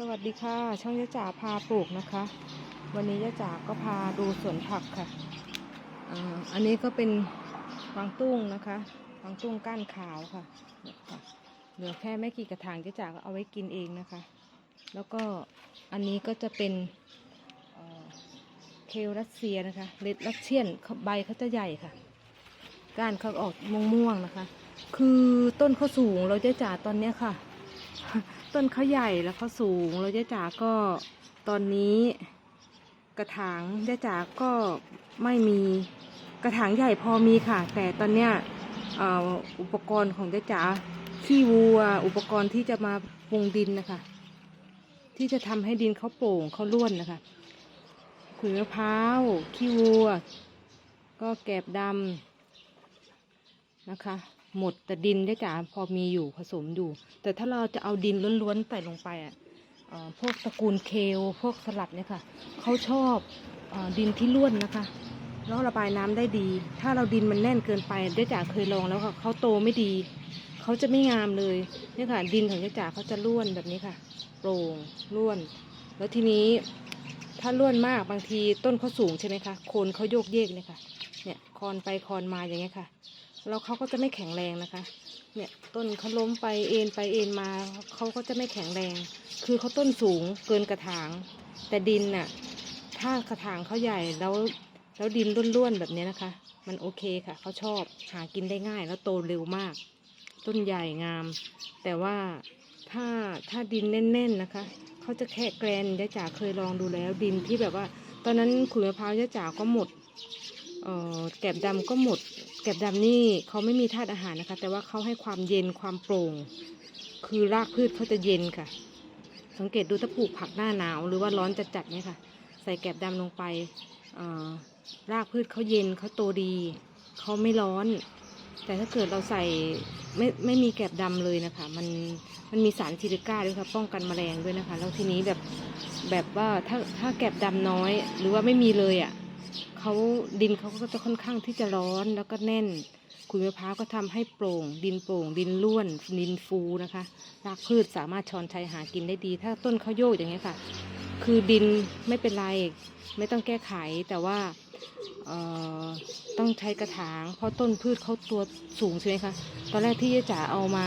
สวัสดีค่ะ ช่องยะจ๋าพาปลูกนะคะ วันนี้ยะจ๋าก็พาดูสวนผักค่ะอ่าอันนี้ก็เป็นกวางตุ้งนะคะกวางตุ้งก้านขาวค่ะเหลือแค่ไม่กี่กระถางยะจ๋าก็เอาไว้กินเองนะคะ แล้วก็อันนี้ก็จะเป็นเคลรัสเซียนะคะเลดรัสเซียนใบเขาจะใหญ่ค่ะ ก้านเขาออกม่วงๆนะคะ คือต้นเขาสูงเราจะจ๋าตอนเนี้ยค่ะ ต้นเขาใหญ่แล้วเขาสูงแล้วย่าจ๋าก็ตอนนี้กระถางย่าจ๋าก็ไม่มีกระถางใหญ่พอมีค่ะ แต่ตอนเนี้ยอ,อุปกรณ์ของย่าจ๋าขี้วัว อุปกรณ์ที่จะมาปรุงดินนะคะ ที่จะทำให้ดินเขาโปร่งเขาล้วนนะคะขุยมะพร้าวขี้วัว ก็แกบดำนะคะ หมดแต่ดินได้จ๋าพอมีอยู่ผสมอยู่ แต่ถ้าเราจะเอาดินล้วนๆใส่ลงไปอะพวกตระกูลเคลพวกสลัดเนี่ยค่ะเขาชอบอดินที่ล้วนนะคะแล้วระบายน้ำได้ดี ถ้าเราดินมันแน่นเกินไปเจ๊จ๋าเคยลองแล้วค่ะเขาโตไม่ดีเขาจะไม่งามเลยเนี่ยค่ะ ดินของเจ๊จ๋าเขาจะล้วนแบบนี้ค่ะโปร่งล้วน แล้วทีนี้ถ้าล้วนมากบางทีต้นเขาสูงใช่ไหมคะโคนเขาโยกเยกเนี่ยค่ะเนี่ยคอนไปคอนมาอย่างเงี้ยค่ะ แล้วเขาก็จะไม่แข็งแรงนะคะ เนี่ยต้นเขาล้มไปเอ็นไปเอ็นมาเขาก็จะไม่แข็งแรง คือเขาต้นสูงเกินกระถาง แต่ดินน่ะ ถ้ากระถางเขาใหญ่แล้วแล้วดินร่วนๆแบบนี้นะคะ มันโอเคค่ะเขาชอบหากินได้ง่ายแล้วโตเร็วมาก ต้นใหญ่งาม แต่ว่าถ้าถ้าดินแน่น ๆนะคะเขาจะแค่แกรนยะจ๋าเคยลองดูแล้ว ดินที่แบบว่า ตอนนั้นขุยมะพร้าวยะจ๋าก็หมดเอ่อแกบดำก็หมด แกบดำนี่เขาไม่มีธาตุอาหารนะคะ แต่ว่าเขาให้ความเย็นความโปร่ง คือรากพืชเขาจะเย็นค่ะ สังเกตดูถ้าปลูกผักหน้าหนาว หรือว่าร้อนจัดๆเนี่ยค่ะ ใส่แกบดำลงไปรากพืชเขาเย็นเขาโตดีเขาไม่ร้อน แต่ถ้าเกิดเราใส่ไม่ไม่มีแกบดำเลยนะคะ มันมันมีสารซิลิก้าด้วยค่ะป้องกันแมลงด้วยนะคะ แล้วทีนี้แบบแบบว่าถ้าถ้าแกบดำน้อย หรือว่าไม่มีเลยอะ เขาดินเขาก็จะค่อนข้างที่จะร้อนแล้วก็แน่นขุยมะพร้าวก็ทำให้โปร่ง ดินโปร่ง ดินร่วนดินฟูนะคะรากพืชสามารถชอนชัยหากินได้ดี ถ้าต้นเขาโยกอย่างเงี้ค่ะ คือดินไม่เป็นไรไม่ต้องแก้ไขแต่ว่าต้องใช้กระถาง เพราะต้นพืชเขาตัวสูงใช่ไหมคะตอนแรกที่ยายจ๋าเอามา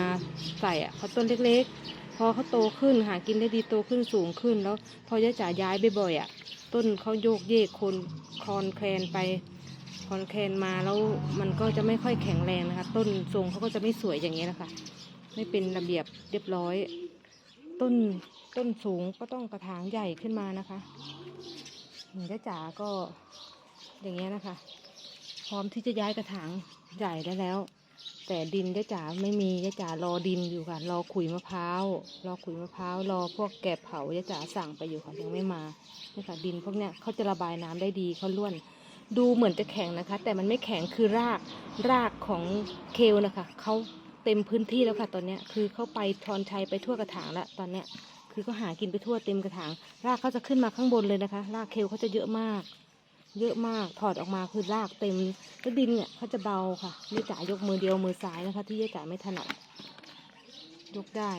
ใส่อะเขาต้นเล็กๆ พอเขาโตขึ้นหากินได้ดีโตขึ้นสูงขึ้นแล้ว พอยายจ๋าย้ายบ่อยๆอะต้นเขาโยกเยกโคนคลอนแคลนไปคลอนแคลนมาแล้วมันก็จะไม่ค่อยแข็งแรงนะคะ ต้นทรงเขาก็จะไม่สวยอย่างเงี้นะคะ ไม่เป็นระเบียบเรียบร้อย ต้นต้นสูงก็ต้องกระถางใหญ่ขึ้นมานะคะหนูจ๋าก็อย่างเงี้ยนะคะ พร้อมที่จะย้ายกระถางใหญ่ได้แล้ว แต่ดินยะจ๋าไม่มียะจ๋ารอดินอยู่ค่ะรอขุยมะพร้าวรอขุยมะพร้าวรอพวกแกบเผายะจ๋าสั่งไปอยู่ค่ะยังไม่มานี่ค่ะดินพวกเนี้ยเขาจะระบายน้ำได้ดีเขาล้วน ดูเหมือนจะแข็งนะคะ แต่มันไม่แข็งคือรากรากของเคลนะคะเขาเต็มพื้นที่แล้วค่ะ ตอนเนี้ยคือเขาไปทอนชัยไปทั่วกระถางแล้วตอนเนี้ยคือเขาหากินไปทั่วเต็มกระถาง รากเขาจะขึ้นมาข้างบนเลยนะคะ รากเคลเขาจะเยอะมาก เยอะมากถอดออกมาคือรากเต็มแล้วดินเนี่ยเขาจะเบาค่ะนี่จ๋ายกมือเดียวมือซ้ายนะคะ ที่ยายจ๋าไม่ถนัดยกได้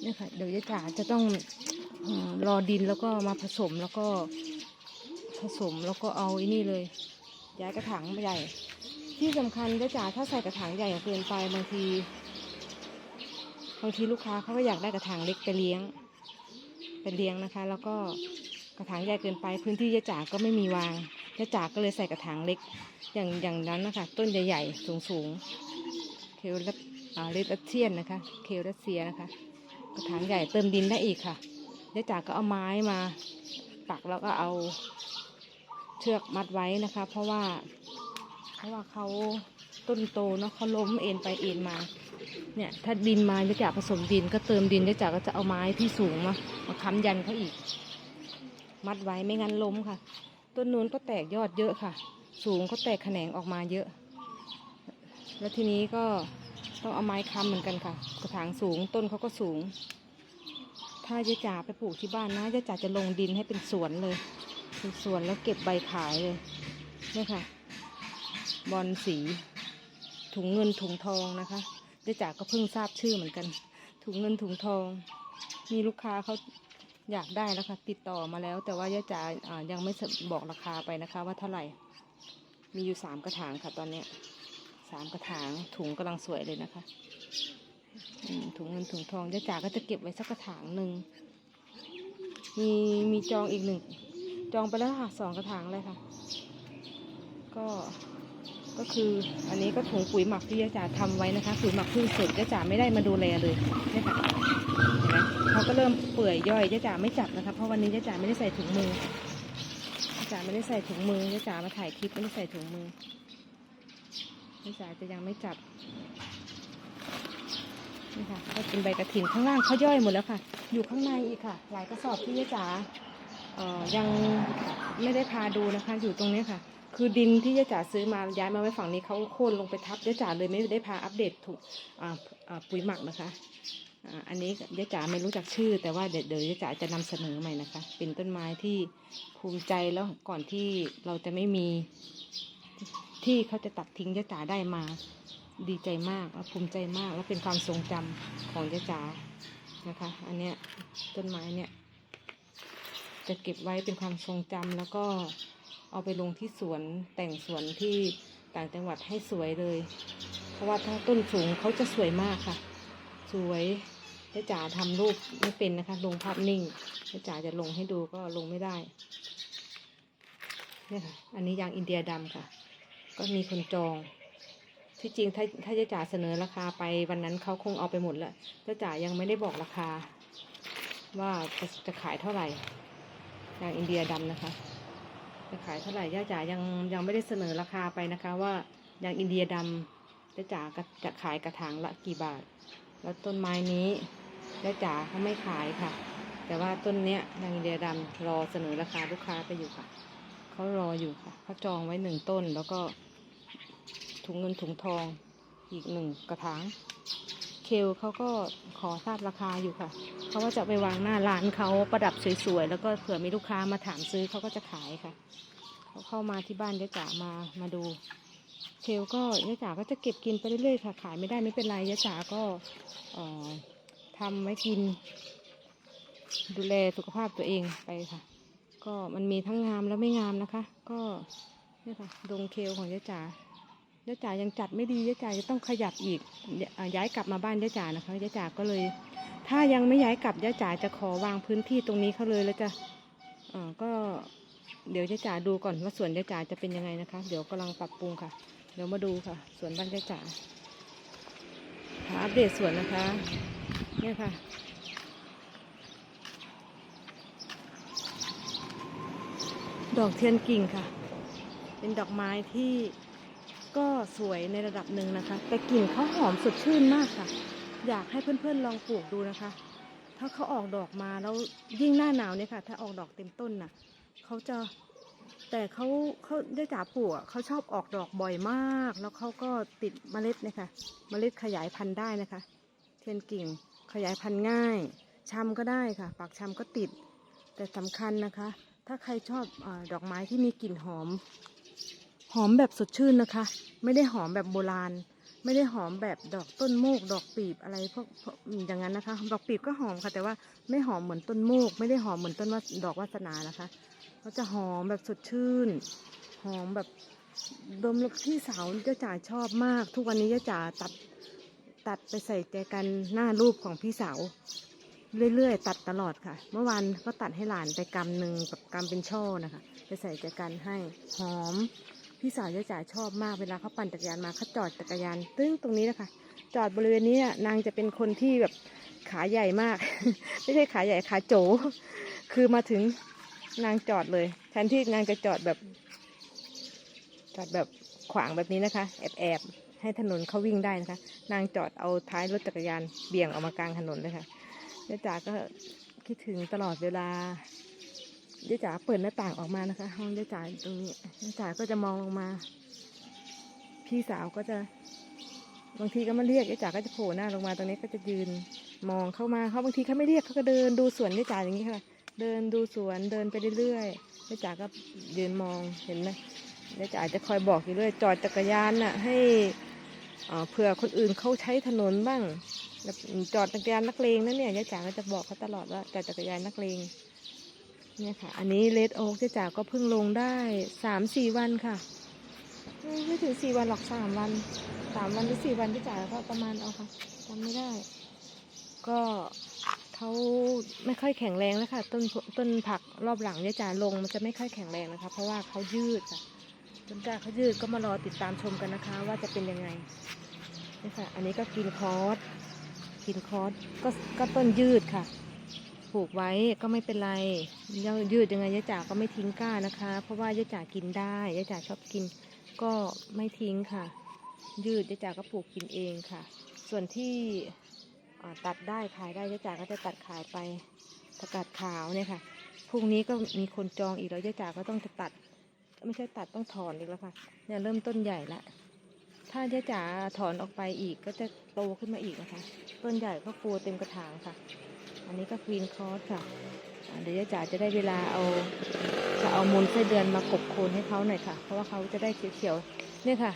เนี่ยค่ะเดี๋ยวยายจ๋าจะต้องเอ่อรอดินแล้วก็มาผสมแล้วก็ผสมแล้วก็เอาไอ้นี่เลย ย้ายกระถางใหญ่ ที่สำคัญยายจ๋าถ้าใส่กระถางใหญ่เกินไปบางทีบางทีลูกค้าเขาก็อยากได้กระถางเล็กไปเลี้ยงไปเลี้ยงนะคะ แล้วก็ ระถางใหญ่เกินไป พื้นที่ยาจ๋าก็ไม่มีวางยาจ๋าก็เลยใส่กระถางเล็ก อย่างอย่างนั้นนะคะต้นใหญ่ๆสูงๆเคลรัสอ่าเลดเทียนนะคะ เคลรัสเซียนะคะ กระถางใหญ่เติมดินได้อีกค่ะยาจ๋าก็เอาไม้มาปักแล้วก็เอาเชือกมัดไว้นะคะ เพราะว่าเพราะว่าเขาต้นโตเนาะเขาล้มเอ็นไปเอ็นมาเนี่ยถ้าดินมายาจ๋าผสมดินก็เติมดินยาจ๋าก็จะเอาไม้ที่สูงมามาค้ำยันเขาอีก มัดไว้ไม่งั้นล้มค่ะ ต้นนู้นก็แตกยอดเยอะค่ะ สูงก็แตกแขนงออกมาเยอะ แล้วทีนี้ก็ต้องเอาไม้ค้ำเหมือนกันค่ะ กระถางสูงต้นเขาก็สูง ถ้ายายจ๋าไปปลูกที่บ้านนะยายจ๋าจะลงดินให้เป็นสวนเลย เป็นสวนแล้วเก็บใบขายเลยนี่ค่ะ บอลสี ถุงเงินถุงทองนะคะยายจ๋าก็เพิ่งทราบชื่อเหมือนกัน ถุงเงินถุงทอง มีลูกค้าเขา อยากได้แล้วค่ะติดต่อมาแล้ว แต่ว่ายะจ๋าอ่ายังไม่บอกราคาไปนะคะ ว่าเท่าไหร่ มีอยู่สามกระถางค่ะตอนเนี้ยสามกระถางถุงกำลังสวยเลยนะคะถุงเงินถุงทองยะจ๋าก็จะเก็บไว้สักกระถางหนึ่งมีมีจองอีกหนึ่งจองไปแล้วค่ะสองกระถางเลยค่ะ ก็ ก็คืออันนี้ก็ถุงปุ๋ยหมักที่ยะจ๋าทำไว้นะคะปุ๋ยหมักเพิ่งเสร็จยะจ๋าไม่ได้มาดูแลเลยเนี่ยค่ะเห็นไหมเขาก็เริ่มเปื่อยย่อยยะจ๋าไม่จับนะคะเพราะวันนี้ยะจ๋าไม่ได้ใส่ถุงมือยะจ๋าไม่ได้ใส่ถุงมือยะจ๋ามาถ่ายคลิปไม่ได้ใส่ถุงมือยะจ๋าจะยังไม่จับนี่ค่ะก็เป็นใบกระถินข้างล่างเขาย่อยหมดแล้วค่ะ อยู่ข้างในอีกค่ะ หลายกระสอบที่ยะจ๋ายังไม่ได้พาดูนะคะ อยู่ตรงนี้ค่ะ คือดินที่ยะจ๋าซื้อมาย้ายมาไว้ฝั่งนี้เขาโค่นลงไปทับยะจ๋าเลยไม่ได้พาอัปเดตถูกปุ๋ยหมักนะคะอันนี้ยะจ๋าไม่รู้จักชื่อ แต่ว่าเดี๋ยวยวยะจ๋าจะนำเสนอใหม่นะคะ เป็นต้นไม้ที่ภูมิใจแล้วก่อนที่เราจะไม่มีที่เขาจะตัดทิ้งยะจ๋าได้มาดีใจมากและภูมิใจมาก และเป็นความทรงจำของยะจ๋านะคะ อันเนี้ยต้นไม้เนี่ยจะเก็บไว้เป็นความทรงจำแล้วก็ เอาไปลงที่สวนแต่งสวนที่ต่างจังหวัดให้สวยเลย เพราะว่าถ้าต้นสูงเขาจะสวยมากค่ะ สวยเจ๊จ๋าทำรูปไม่เป็นนะคะ ลงภาพนิ่งเจ๊จ๋าจะลงให้ดูก็ลงไม่ได้เนี่ยค่ะ อันนี้ยางอินเดียดำค่ะ ก็มีคนจองที่จริงถ้าถ้าเจ๊จ๋าเสนอราคาไปวันนั้นเขาคงเอาไปหมดแล้วเจ๊จ๋ายังไม่ได้บอกราคา ว่าจะจะขายเท่าไหร่ยางอินเดียดำนะคะ จะขายเท่าไหร่ย่าจ๋ายังยังไม่ได้เสนอราคาไปนะคะ ว่ายางอินเดียดำเจ๊จ๋าจะขายกระถางละกี่บาท แล้วต้นไม้นี้ย่าจ๋าเขาไม่ขายค่ะ แต่ว่าต้นเนี้ยนางอินเดียดำรอเสนอราคาลูกค้าไปอยู่ค่ะเขารออยู่ค่ะเขาจองไว้หนึ่งต้นแล้วก็ถุงเงินถุงทองอีกหนึ่งกระถาง ลเขาก็ขอทราบราคาอยู่ค่ะ เขาว่าจะไปวางหน้าร้านเขาประดับสวยๆ แล้วก็เผื่อมีลูกค้ามาถามซื้อเขาก็จะขายค่ะ เขาเข้ามาที่บ้านยะจ๋ามามาดูเคลก็ยะจ๋าก็จะเก็บกินไปเรื่อยๆค่ะ ขายไม่ได้ไม่เป็นไรยะจ๋าก็ทำไว้กิน ดูแลสุขภาพตัวเองไปค่ะ ก็มันมีทั้งงามและไม่งามนะคะ ก็นี่ค่ะดงเคลของยะจ๋า ยะจ๋ายังจัดไม่ดียะจ๋าจะต้องขยับอีกย้ายกลับมาบ้านยะจ๋านะคะยะจ๋าก็เลย ถ้ายังไม่ย้ายกลับยะจ๋าจะขอวางพื้นที่ตรงนี้เขาเลยแล้วจะเอ่อก็เดี๋ยวยะจ๋าดูก่อนว่าสวนยะจ๋าจะเป็นยังไงนะคะ เดี๋ยวกำลังปรับปรุงค่ะ เดี๋ยวมาดูค่ะสวนบ้านยะจ๋าหาอัปเดตสวนนะคะเนี่ยค่ะดอกเทียนกิ่งค่ะ เป็นดอกไม้ที่ ก็สวยในระดับหนึ่งนะคะ แต่กลิ่นเขาหอมสดชื่นมากค่ะ อยากให้เพื่อนๆลองปลูกดูนะคะ ถ้าเขาออกดอกมาแล้วยิ่งหน้าหนาวเนี่ยค่ะ ถ้าออกดอกเต็มต้นน่ะเขาจะแต่เขาเขาได้จ่าปลูกเขาชอบออกดอกบ่อยมาก แล้วเขาก็ติดเมล็ดเนี่ยค่ะเมล็ดขยายพันธุ์ได้นะคะ เทียนกิ่งขยายพันธุ์ง่ายชำก็ได้ค่ะ ปากชำก็ติด แต่สำคัญนะคะ ถ้าใครชอบอดอกไม้ที่มีกลิ่นหอม หอมแบบสดชื่นนะคะ ไม่ได้หอมแบบโบราณ ไม่ได้หอมแบบดอกต้นโมก ดอกปีบอะไรพวกอย่างนั้นนะคะ ดอกปีบก็หอมค่ะ แต่ว่าไม่หอมเหมือนต้นโมก ไม่ได้หอมเหมือนต้นว่าดอกวาสนานะคะเขาจะหอมแบบสดชื่น หอมแบบดมแล้วพี่สาวจ้าจ๋าชอบมาก ทุกวันนี้จ้าจ๋าตัดตัดไปใส่ใจกันหน้ารูปของพี่สาวเรื่อยๆ ตัดตลอดค่ะ เมื่อวานก็ตัดให้หลานไปกำหนึ่งกับกำเป็นช่อนะคะ ไปใส่ใจกันให้หอม พี่สาวจ้าจ๋าชอบมากเวลาเขาปั่นจักรยานมาเขาจอดจักรยานตึ้งตรงนี้นะคะจอดบริเวณนี้นะนางจะเป็นคนที่แบบขาใหญ่มาก ไม่ใช่ขาใหญ่ขาโจ คือมาถึงนางจอดเลยแทนที่นางจะจอดแบบ จอดแบบขวางแบบนี้นะคะ แอบแอบให้ถนนเขาวิ่งได้นะคะ นางจอดเอาท้ายรถจักรยานเบี่ยงออกมากลางถนนเลยค่ะเจ๊จ๋าก็คิดถึงตลอดเวลา เจ๊จ๋าเปิดหน้าต่างออกมานะคะ ห้องเจ๊จ๋าตรงนี้เจ๊จ๋าก็จะมองลงมา พี่สาวก็จะบางทีก็มาเรียกยายจ๋าก็จะโผล่หน้าลงมาตรงนี้ก็จะยืนมองเข้ามาเขาบางทีเขาไม่เรียกเขาก็เดินดูสวนยายจ๋าอย่างนี้ค่ะ เดินดูสวนเดินไปเรื่อยๆยายจ๋าก็ยืนมองเห็นไหมยายจ๋าจะคอยบอกอยู่เรื่อยจอดจักรยานน่ะให้เผื่อคนอื่นเขาใช้ถนนบ้างจอดจักรยานนักเลงนั่นเนี่ยยายจ๋าก็จะบอกเขาตลอดว่าจอดจักรยานนักเลง เนี่ยค่ะ อันนี้เลดโอ๊กยายจ๋าก็เพิ่งลงได้สามสี่วันค่ะ ไม่ถึงสี่วันหรอกสามวันสามวันหรือสี่วันยายจ๋าก็ประมาณเอาค่ะจำไม่ได้ ก็เขาไม่ค่อยแข็งแรงแล้วค่ะ ต้นต้นผักรอบหลังยายจ๋าลงมันจะไม่ค่อยแข็งแรงนะคะ เพราะว่าเขายืดค่ะต้นกาเขายืดก็มารอติดตามชมกันนะคะ ว่าจะเป็นยังไงนี่ค่ะ อันนี้ก็กินคอร์สกินคอร์สก็ก็ต้นยืดค่ะ ปลูกไว้ก็ไม่เป็นไรยืดยังไงยายจ๋าก็ไม่ทิ้งก้านะคะ เพราะว่ายายจ๋ากินได้ยายจ๋าชอบกิน ก็ไม่ทิ้งค่ะ ยืดยายจ๋าก็ปลูกกินเองค่ะ ส่วนที่ตัดได้ขายได้ยายจ๋าก็จะตัดขายไปประกาศขาวเนี่ยค่ะพรุ่งนี้ก็มีคนจองอีกแล้วยายจ๋าก็ต้องจะตัด ไม่ใช่ตัดต้องถอนอีกแล้วค่ะเนี่ยเริ่มต้นใหญ่ละถ้ายายจ๋าถอนออกไปอีกก็จะโตขึ้นมาอีกนะคะ ต้นใหญ่ก็ฟูเต็มกระถางค่ะ อันนี้ก็ควีนคอร์สค่ะเดี๋ยวยาจ๋าจะได้เวลาเอาจะเอามูลไส้เดือนมากบโคนให้เขาหน่อยค่ะ เพราะว่าเขาจะได้เขียวๆเนี่ยค่ะ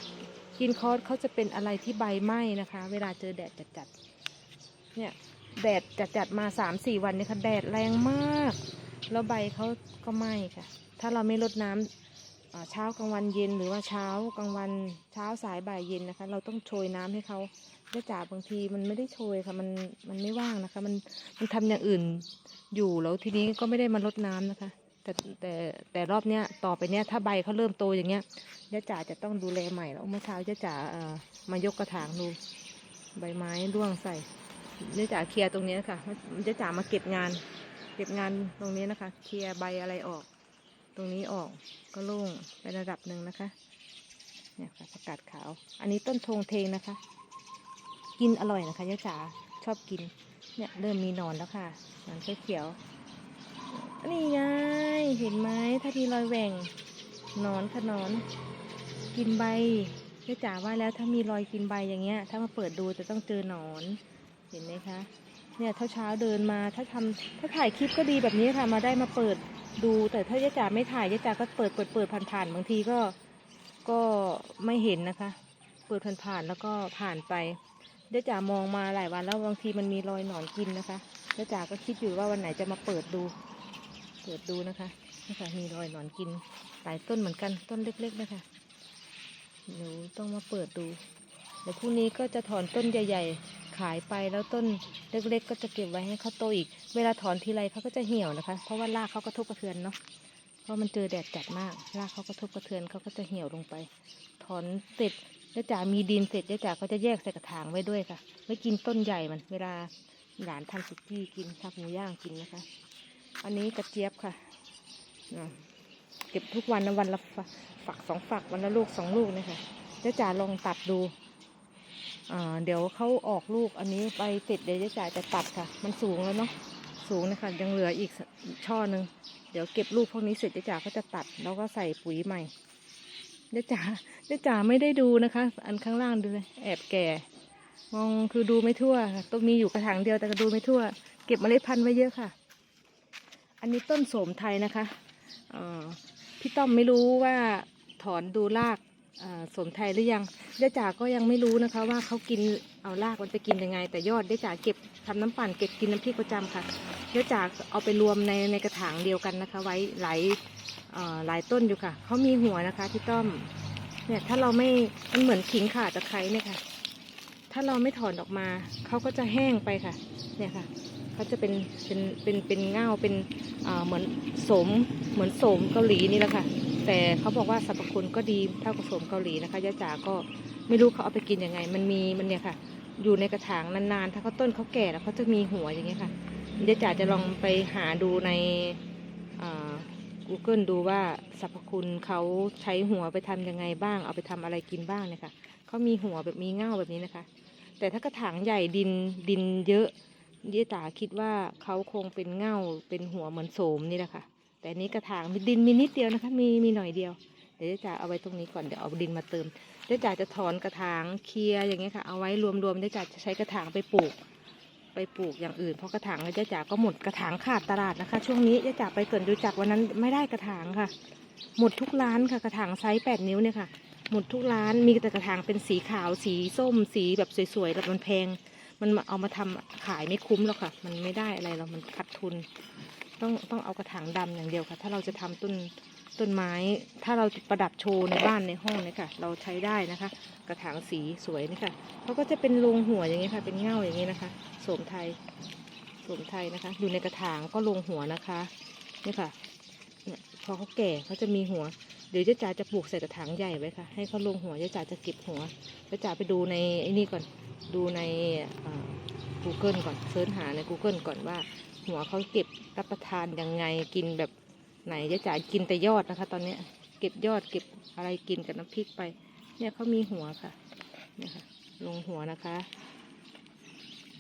กินคอร์สเขาจะเป็นอะไรที่ใบไหม้นะคะ เวลาเจอแดดจัดๆเนี่ยแดดจัดจัดๆมาสามสี่วันเนี่ยค่ะแดดแรงมาก แล้วใบเขาก็ไหม้ค่ะ ถ้าเราไม่ลดน้ำอ่า เช้ากลางวันเย็นหรือว่าเช้ากลางวันเช้าสายบ่ายเย็นนะคะ เราต้องโชยน้ำให้เขาเจ้าจ๋าบางทีมันไม่ได้โชยค่ะมันมันไม่ว่างนะคะ มันมันทำอย่างอื่นอยู่แล้วทีนี้ก็ไม่ได้มาลดน้ำนะคะ แต่แต่แต่รอบเนี้ยต่อไปเนี้ยถ้าใบเขาเริ่มโตอย่างเงี้ยย่าจ๋าจะต้องดูแลใหม่แล้วเมื่อเช้าย่าจ๋าเอ่อมายกกระถางดูใบไม้ร่วงใส่เจ๊จ๋าเคลียร์ตรงนี้ค่ะเจ๊จ๋ามาเก็บงาน เก็บงานตรงนี้นะคะ เคลียร์ใบอะไรออก ตรงนี้ออกก็โล่งไประดับหนึ่งนะคะ เนี่ยค่ะผักกาดขาว อันนี้ต้นทงเทงนะคะ กินอร่อยนะคะเจ๊จ๋าชอบกิน เนี่ยเริ่มมีหนอนแล้วค่ะหนอนเขียวนี่ไงเห็นไหมถ้ามีรอยแหว่งนอนค่ะนอน กินใบเจ๊จ๋าว่าแล้วถ้ามีรอยกินใบอย่างเงี้ย ถ้ามาเปิดดูจะต้องเจอหนอน เห็นไหมคะ เนี่ยเช้าเช้าเดินมาถ้าทำถ้าถ่ายคลิปก็ดีแบบนี้ค่ะมาได้มาเปิดดู แต่ถ้ายาจ๋าไม่ถ่ายยาจ๋าก็เปิดเปิดเปิดผ่านๆบางทีก็ก็ไม่เห็นนะคะ เปิดผ่านๆแล้วก็ผ่านไปยาจ๋ามองมาหลายวันแล้วบางทีมันมีรอยหนอนกินนะคะยาจ๋าก็คิดอยู่ว่าวันไหนจะมาเปิดดู เปิดดูนะคะนี่ค่ะมีรอยหนอนกินหลายต้นเหมือนกันต้นเล็ก ๆ นะคะหนูต้องมาเปิดดูเดี๋ยวพรุ่งนี้ก็จะถอนต้นใหญ่ ๆ ขายไปแล้วต้นเล็กๆ ก็จะเก็บไว้ให้เขาโตอีก เวลาถอนทีไรเขาก็จะเหี่ยวนะคะ เพราะว่ารากเขากระทบกระเทือนเนาะเพราะมันเจอแดดจัดมากรากเขากระทบกระเทือนเขาก็จะเหี่ยวลงไป ถอนเสร็จยายจ๋ามีดินเสร็จยายจ๋าก็จะแยกใส่กระถางไว้ด้วยค่ะไว้กินต้นใหญ่มัน เวลาหลานทำสุกี้กินทำหมูย่างกินนะคะ อันนี้กระเจี๊ยบค่ะเก็บทุกวันนะวันละฝักสองฝักวันละลูกสองลูกนะคะยายจ๋าลองตัดดู เดี๋ยวเขาออกลูกอันนี้ไปเสร็จเดี๋ยวยายจ่ายจะตัดค่ะ มันสูงแล้วเนาะสูงนะคะยังเหลืออีกช่อหนึ่งเดี๋ยวเก็บลูกพวกนี้เสร็จยายจ่าก็จะตัดแล้วก็ใส่ปุ๋ยใหม่ยายวจ่ายายวจ่าไม่ได้ดูนะคะ อันข้างล่างดูเลยแอบแก่ มองคือดูไม่ทั่วต้องมีอยู่กระถางเดียวแต่ก็ดูไม่ทั่ว เก็บเมล็ดพันธุ์ไว้เยอะค่ะ อันนี้ต้นโสมไทยนะคะพี่ต้อมไม่รู้ว่าถอนดูราก สมไทยหรือยังเจ๊จ๋าก็ยังไม่รู้นะคะ ว่าเขากินเอารากมันไปกินยังไง แต่ยอดเจ๊จ๋าเก็บทำน้ำปั่นเก็บกินน้ำพริกประจำค่ะเจ๊จ๋าเอาไปรวมในในกระถางเดียวกันนะคะ ไว้หลายหลายต้นอยู่ค่ะเขามีหัวนะคะพี่ต้อมเนี่ยถ้าเราไม่มันเหมือนขิงข่าตะไคร้เนี่ยค่ะ ถ้าเราไม่ถอนออกมาเขาก็จะแห้งไปค่ะ เนี่ยค่ะเขาจะเป็นเป็นเป็นเป็นเง่าเป็นเหมือนสมเหมือนสมเกาหลีนี่แหละค่ะ แต่เขาบอกว่าสรรพคุณก็ดีเท่ากับโสมเกาหลีนะคะย่าจ๋าก็ไม่รู้เขาเอาไปกินยังไง มันมีมันเนี่ยค่ะ อยู่ในกระถางนานๆ ถ้าเขาต้นเขาแก่แล้วเขาจะมีหัวอย่างเงี้ยค่ะย่าจ๋าจะลองไปหาดูในอ่า Google ดูว่าสรรพคุณเขาใช้หัวไปทำยังไงบ้าง เอาไปทำอะไรกินบ้างเนี่ยค่ะเขามีหัวแบบมีเง่าแบบนี้นะคะ แต่ถ้ากระถางใหญ่ดินดินเยอะย่าจ๋าคิดว่าเขาคงเป็นเง่าเป็นหัวเหมือนโสมนี่แหละค่ะ แต่นี้กระถางมีดินมีนิดเดียวนะคะ มีมีหน่อยเดียว เดี๋ยวเจ๊จ๋าเอาไว้ตรงนี้ก่อน เดี๋ยวเอาดินมาเติมเจ๊จ๋าจะถอนกระถางเคลียร์อย่างเงี้ยค่ะ เอาไว้รวมๆเจ๊จ๋าจะใช้กระถางไปปลูก ไปปลูกอย่างอื่น เพราะกระถางเจ๊จ๋าก็หมดกระถางขาดตลาดนะคะ ช่วงนี้เจ๊จ๋าไปสวนดูจักวันนั้นไม่ได้กระถางค่ะ หมดทุกร้านค่ะ กระถางไซส์แปดนิ้วเนี่ยค่ะ หมดทุกร้าน มีแต่กระถางเป็นสีขาว สีส้ม สีแบบสวยๆแบบมันแพง มันเอามาทำขายไม่คุ้มหรอกค่ะ มันไม่ได้อะไรหรอก มันขาดทุน ต้องต้องเอากระถางดำอย่างเดียวค่ะ ถ้าเราจะทำต้นต้นไม้ ถ้าเราจะประดับโชว์ในบ้านในห้องเนี่ยค่ะ เราใช้ได้นะคะ กระถางสีสวยนี่ค่ะเขาก็จะเป็นลงหัวอย่างนี้ค่ะ เป็นเง่าอย่างนี้นะคะโสมไทยโสมไทยนะคะ อยู่ในกระถางก็ลงหัวนะคะนี่ค่ะเนี่ยพอเขาแก่เขาจะมีหัวเดี๋ยวเจ๊จ๋าจะปลูกใส่กระถางใหญ่ไว้ค่ะ ให้เขาลงหัวเจ๊จ๋าจะเก็บหัวเจ๊จ๋าไปดูในไอ้นี่ก่อน ดูในอ่า Google ก่อนเสิร์ชหาใน Google ก่อนว่า หัวเขาเก็บรับประทานยังไงกินแบบไหนเจ๊จ๋ากินแต่ยอดนะคะ ตอนเนี้ย เก็บยอดเก็บอะไรกินกับน้ำพริกไป เนี่ยเขามีหัวค่ะเนี่ยค่ะ ลงหัวนะคะ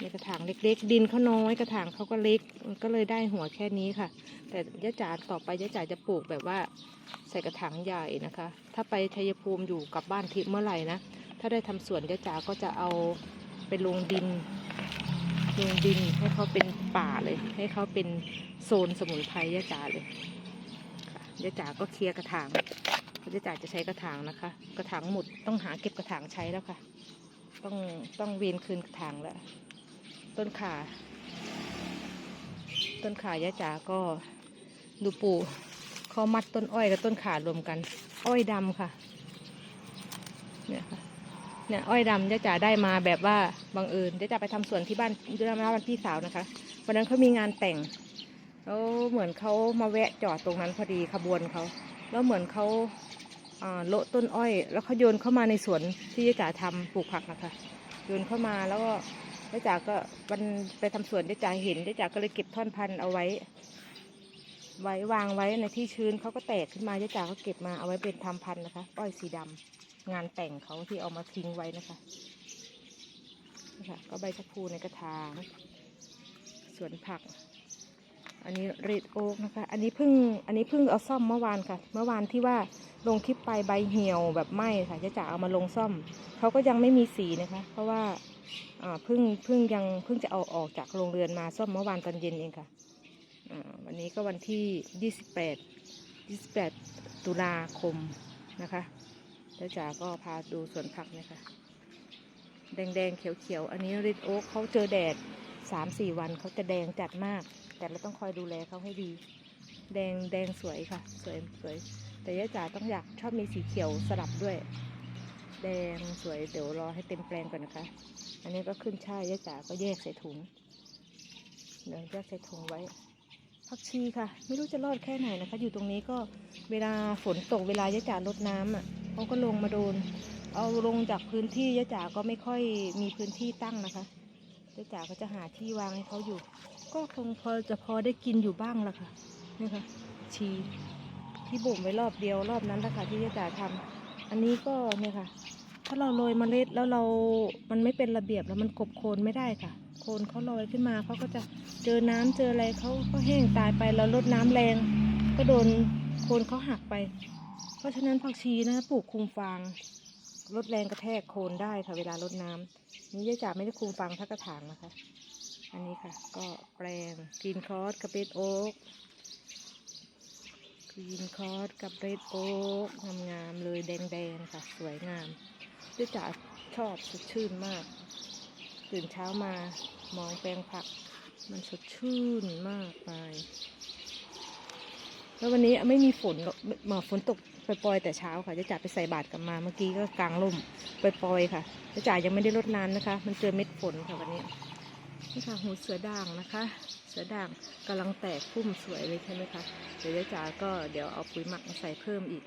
ในกระถางเล็ก ๆ ดินเขาน้อยกระถางเขาก็เล็กมันก็เลยได้หัวแค่นี้ค่ะ แต่ยะจ๋าต่อไปยะจ๋าจะปลูกแบบว่าใส่กระถางใหญ่นะคะ ถ้าไปชัยภูมิอยู่กับบ้านทิพย์เมื่อไหร่นะถ้าได้ทำสวนยะจ๋าก็จะเอาไปลงดินลงดินให้เขาเป็น ป่าเลย ให้เขาเป็นโซนสมุนไพรยะจ๋าเลยยะจ๋าก็เคลียร์กระถางยะจ๋าจะใช้กระถางนะคะ กระถางหมดต้องหาเก็บกระถางใช้แล้วค่ะ ต้องต้องเวียนคืนกระถางแล้ว ต้นขาต้นขายะจ๋าก็ดูปูเขามัดต้นอ้อยกับต้นขารวมกัน อ้อยดำค่ะ เนี่ยค่ะเนี่ยอ้อยดำยะจ๋าได้มาแบบว่าบังเอิญยะจ๋าไปทำสวนที่บ้านที่บ้านพี่สาวนะคะ วันนั้นเขามีงานแต่ง แล้วเหมือนเขามาแวะจอดตรงนั้นพอดีขบวนเขา แล้วเหมือนเขาอ่าโละต้นอ้อย แล้วเขาโยนเข้ามาในสวนที่ยะจ๋าทำปลูกผักนะคะโยนเข้ามาแล้วก็ยะจ๋าก็วันไปทำสวนยะจ๋าเห็นยะจ๋าก็เลยเก็บท่อนพันธุ์เอาไว้ ไว้วางไว้ในที่ชื้นเขาก็แตกขึ้นมายะจ๋าก็เก็บมาเอาไว้เป็นทำพันธุ์นะคะ อ้อยสีดำงานแต่งเขาที่เอามาทิ้งไว้นะคะค่ะก็ใบชะพูในกระถาง สวนผัก อันนี้เรดโอ๊กนะคะ อันนี้เพิ่ง อันนี้เพิ่งเอาซ่อมเมื่อวานค่ะ เมื่อวานที่ว่าลงคลิปไปใบเหี่ยวแบบไหม้ค่ะจะจ๋าเอามาลงซ่อม เขาก็ยังไม่มีสีนะคะ เพราะว่าเพิ่งเพิ่งยังเพิ่งจะเอาออกจากโรงเรือนมาซ่อมเมื่อวานตอนเย็นเองค่ะวันนี้ก็วันที่ 28 28 ตุลาคมนะคะแล้วจ๋าก็พาดูสวนผักเนี่ยค่ะแดงๆ เขียวๆ อันนี้ริดโอ๊กเขาเจอแดด สามสี่วันเขาจะแดงจัดมาก แต่เราต้องคอยดูแลเขาให้ดี แดงแดงสวยค่ะ สวยสวย แต่ย่าจ๋าต้องอยากชอบมีสีเขียวสลับด้วย แดงสวยเดี๋ยวรอให้เต็มแปลงก่อนนะคะ อันนี้ก็ขึ้นช่ายย่าจ๋าก็แยกใส่ถุงเดี๋ยวแยกใส่ถุงไว้ผักชีค่ะ ไม่รู้จะรอดแค่ไหนนะคะ อยู่ตรงนี้ก็เวลาฝนตกเวลายะจ๋ารดน้ำอะเขาก็ลงมาโดน เอาลงจากพื้นที่ยะจ๋าก็ไม่ค่อยมีพื้นที่ตั้งนะคะ ยะจ๋าก็จะหาที่วางให้เขาอยู่ ก็คงพอจะพอได้กินอยู่บ้างละค่ะนี่ค่ะชีที่บ่มไว้รอบเดียวรอบนั้นแหละค่ะที่ยะจ๋าทำอันนี้ก็เนี่ยค่ะ ถ้าเราโรยเมล็ดแล้วเรา มันไม่เป็นระเบียบแล้วมันกบโคนไม่ได้ค่ะ โคนเขาลอยขึ้นมาเขาก็จะเจอน้ำเจออะไรเขาก็แห้งตายไปแล้วลดน้ำแรง ก็โดนโคนเขาหักไป เพราะฉะนั้นผักชีนะปลูกคุมฟาง ลดแรงกระแทกโคนได้ค่ะเวลาลดน้ำนี่ยายจ๋าไม่ได้คุมฟางทักกระถางนะคะ อันนี้ค่ะ ก็แปลงกรีนคอร์สกับเบดโอ๊กกรีนคอร์สกับเบดโอ๊กงามๆเลยแดงๆค่ะ สวยงามเจ๊จ๋าชอบสดชื่นมาก ตื่นเช้ามามองแปลงผัก มันสดชื่นมากไป แล้ววันนี้ไม่มีฝนหรอฝนตกปล่อยๆแต่เช้าค่ะเจ๊จ๋าไปใส่บาตรกลับมาเมื่อกี้ก็กลางร่มปล่อยๆค่ะเจ๊จ๋ายังไม่ได้รดน้ำนะคะ มันเจอเม็ดฝนค่ะวันนี้นี่ค่ะหูเสือด่างนะคะ เสือด่างกำลังแตกพุ่มสวยเลยใช่ไหมคะเดี๋ยวเจ๊จ๋าก็เดี๋ยวเอาปุ๋ยหมักมาใส่เพิ่มอีก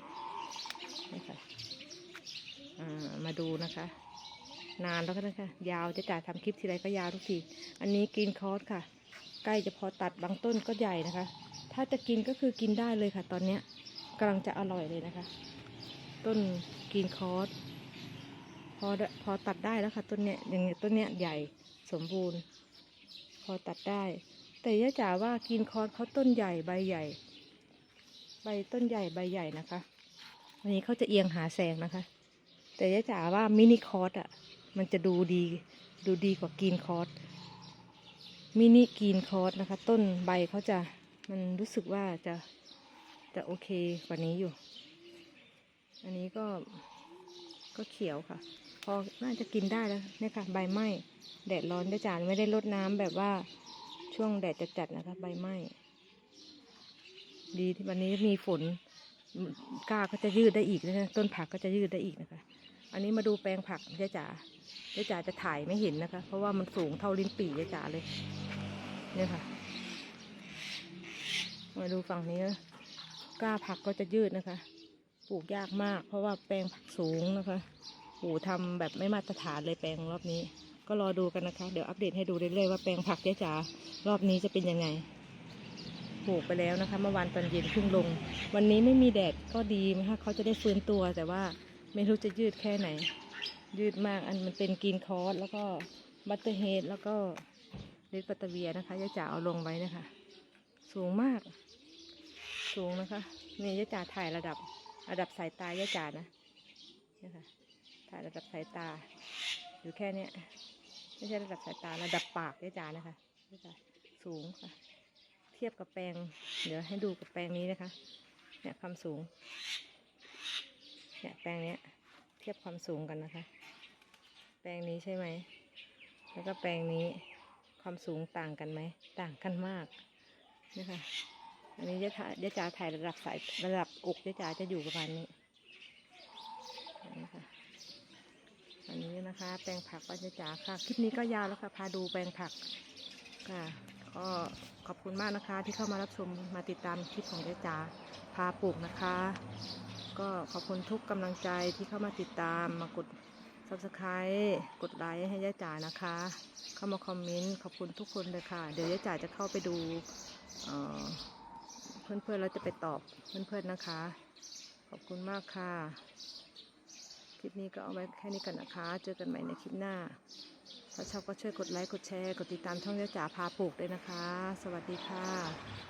นี่ค่ะมาดูนะคะ นานแล้วก็นะคะ ยาวจะจ่าทำคลิปทีไรก็ยาวทุกที อันนี้กินคอร์สค่ะ ใกล้จะพอตัดบางต้นก็ใหญ่นะคะ ถ้าจะกินก็คือกินได้เลยค่ะ ตอนเนี้ยกำลังจะอร่อยเลยนะคะ ต้นกินคอร์สพอพอตัดได้แล้วค่ะต้นเนี้ยอย่างเงี้ยต้นเนี้ยใหญ่สมบูรณ์ พอตัดได้ แต่ย่าจ๋าว่ากินคอร์สเขาต้นใหญ่ใบใหญ่ ใบต้นใหญ่ใบใหญ่นะคะอันนี้เขาจะเอียงหาแสงนะคะ แต่ยะจ๋าว่ามินิคอร์สอะ มันจะดูดีดูดีกว่ากรีนคอร์สมินิกรีนคอร์สนะคะ ต้นใบเขาจะ มันรู้สึกว่าจะจะโอเคกว่านี้อยู่ อันนี้ก็ก็เขียวค่ะ พอน่าจะกินได้แล้วเนี่ยค่ะ ใบไม้แดดร้อนด้วยจานไม่ได้รดน้ำแบบว่าช่วงแดดจัดๆนะคะใบไม้ดีที่วันนี้มีฝนก้าก็จะยืดได้อีกนะคะต้นผักก็จะยืดได้อีกนะคะ อันนี้มาดูแปลงผักยายจ๋ายายจ๋าจะถ่ายไม่เห็นนะคะ เพราะว่ามันสูงเท่าลิ้นปี่ยายจ๋าเลยเนี่ยค่ะ มาดูฝั่งนี้นะกล้าผักก็จะยืดนะคะ ปลูกยากมาก เพราะว่าแปลงผักสูงนะคะปลูกทำแบบไม่มาตรฐานเลยแปลงรอบนี้ ก็รอดูกันนะคะ เดี๋ยวอัปเดตให้ดูเรื่อยๆว่าแปลงผักยายจ๋ารอบนี้จะเป็นยังไง ปลูกไปแล้วนะคะ เมื่อวานตอนเย็นเพิ่งลง วันนี้ไม่มีแดดก็ดีนะคะเขาจะได้ฟื้นตัวแต่ว่าไม่รู้จะยืดแค่ไหน ยืดมากอันมันเป็นกรีนคอร์สแล้วก็บัตเตอร์เฮดแล้วก็เลดปัตเตอร์เวียนะคะยายจ๋าเอาลงไว้นะคะ สูงมาก สูงนะคะ นี่ยาจ๋าถ่ายระดับ ระดับสายตายาจ๋านะนี่ค่ะถ่ายระดับสายตา อยู่แค่เนี้ยไม่ใช่ระดับสายตาระดับปากยาจ๋านะคะยาจ๋าสูงค่ะ เทียบกับแปลง เดี๋ยวให้ดูกับแปลงนี้นะคะ เนี่ยความสูง เนี่ยแปลงเนี้ย เทียบความสูงกันนะคะ แปลงนี้ใช่ไหม แล้วก็แปลงนี้ความสูงต่างกันไหม ต่างกันมากนี่ค่ะ อันนี้ยะถ่ายยะจ๋าถ่ายระดับสายระดับอกยะจ๋าจะอยู่ประมาณนี้นนี้ค่ะอันนี้นะคะ แปลงผักบ้านยะจ๋าค่ะ คลิปนี้ก็ยาวแล้วค่ะ พาดูแปลงผักค่ะ ก็ขอบคุณมากนะคะ ที่เข้ามารับชมมาติดตามคลิปของยะจ๋าพาปลูกนะคะ ก็ขอบคุณทุกกำลังใจที่เข้ามาติดตามมากด subscribe กดไลค์ให้ย่าจ๋านะคะ เข้ามาคอมเมนต์ขอบคุณทุกคนเลยค่ะ เดี๋ยวย่าจ๋าจะเข้าไปดูเอ่อ เพื่อนๆเราจะไปตอบเพื่อนๆนะคะ ขอบคุณมากค่ะ คลิปนี้ก็เอาไว้แค่นี้กันนะคะ เจอกันใหม่ในคลิปหน้า ถ้าชอบก็ช่วยกดไลค์ กดแชร์ กดติดตามช่องเจ้าจ๋าพาปลูกด้วยนะคะ สวัสดีค่ะ